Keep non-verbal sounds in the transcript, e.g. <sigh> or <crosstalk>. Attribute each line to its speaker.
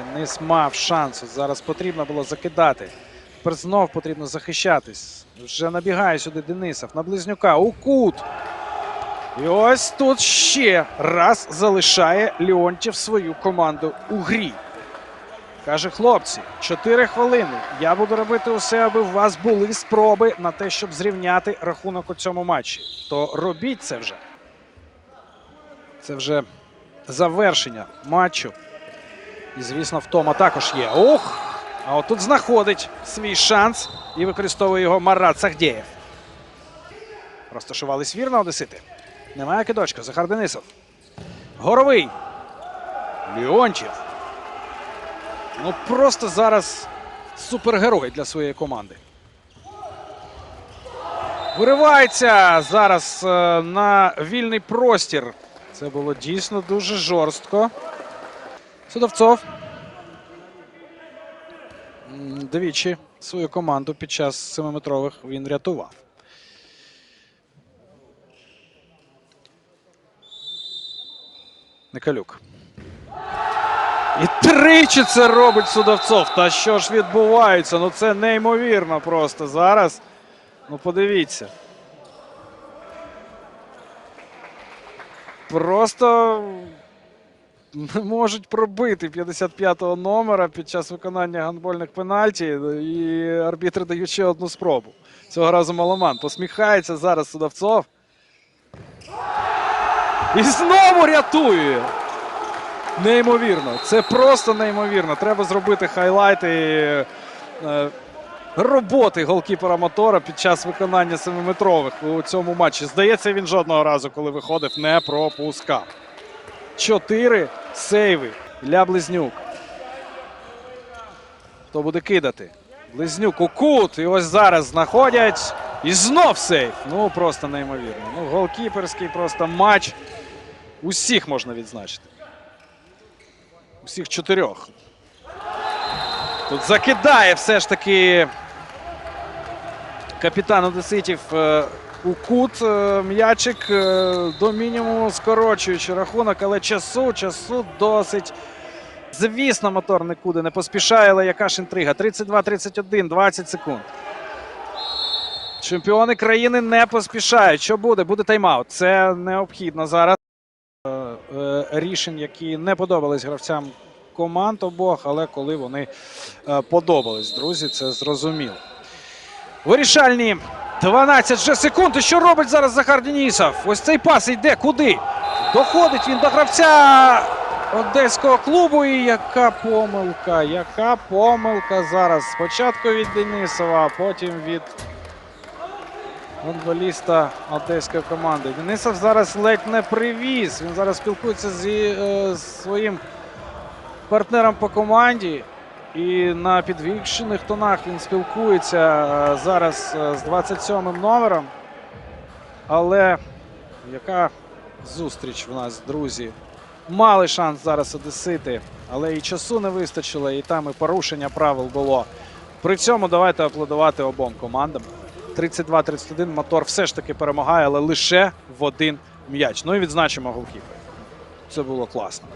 Speaker 1: Денис мав шанс. Зараз потрібно було закидати. Тепер знов потрібно захищатись. Вже набігає сюди Денисов на близнюка. У кут. І ось тут ще раз залишає Леонтів свою команду у грі. Каже, хлопці, 4 хвилини. Я буду робити усе, аби у вас були спроби на те, щоб зрівняти рахунок у цьому матчі. То робіть це вже. Це вже завершення матчу. І, звісно, втома також є. Ох! А отут знаходить свій шанс і використовує його Марат Сахдєєв. Розташувались вірно Одесити. Немає кидочка. Захар Денисов. Горовий. Леонтів. Ну просто зараз супергерой для своєї команди. Виривається зараз е, на вільний простір. Це було дійсно дуже жорстко. Судовцов. Двічі свою команду під час 7-метрових він рятував. Николюк. І тричі це робить Судовцов. Та що ж відбувається? Ну це неймовірно просто зараз. Ну подивіться. Просто <laughs> можуть пробити 55-го номера під час виконання гандбольних пенальті. І арбітри дають ще одну спробу. Цього разу Маломан. Посміхається зараз Судовцов. І знову рятує. Неймовірно. Це просто неймовірно. Треба зробити хайлайти е, роботи голкіпера мотора під час виконання 7-метрових у цьому матчі. Здається, він жодного разу, коли виходив, не пропускав. Чотири сейви для Близнюк. Хто буде кидати? Близнюк у кут. І ось зараз знаходять. І знов сейв. Ну просто неймовірно. Ну, голкіперський просто матч. Усіх можна відзначити. Усіх чотирьох. Тут закидає все ж таки капітан Одеситів е, у кут. Е, М'ячик е, до мінімуму скорочуючи рахунок, але часу, часу досить. Звісно, мотор нікуди не поспішає, але яка ж інтрига? 32-31, 20 секунд. Чемпіони країни не поспішають. Що буде? Буде тайм-аут. Це необхідно зараз. Е, Рішень, які не подобались гравцям команд обох, але коли вони подобались, друзі, це зрозуміло. Вирішальні 12 же секунд. І що робить зараз Захар Денісов? Ось цей пас йде куди? Доходить він до гравця одеського клубу. І яка помилка? Яка помилка зараз? Спочатку від Денисова, а потім від футболіста одеської команди. Денисов зараз ледь не привіз. Він зараз спілкується зі е, своїм партнером по команді. І на підвищених тонах він спілкується е, зараз е, з 27-м номером. Але яка зустріч в нас, друзі? Мали шанс зараз одесити, але і часу не вистачило, і там і порушення правил було. При цьому давайте аплодувати обом командам. 32-31 мотор все ж таки перемагає, але лише в один м'яч. Ну і відзначимо голкіпер. Це було класно.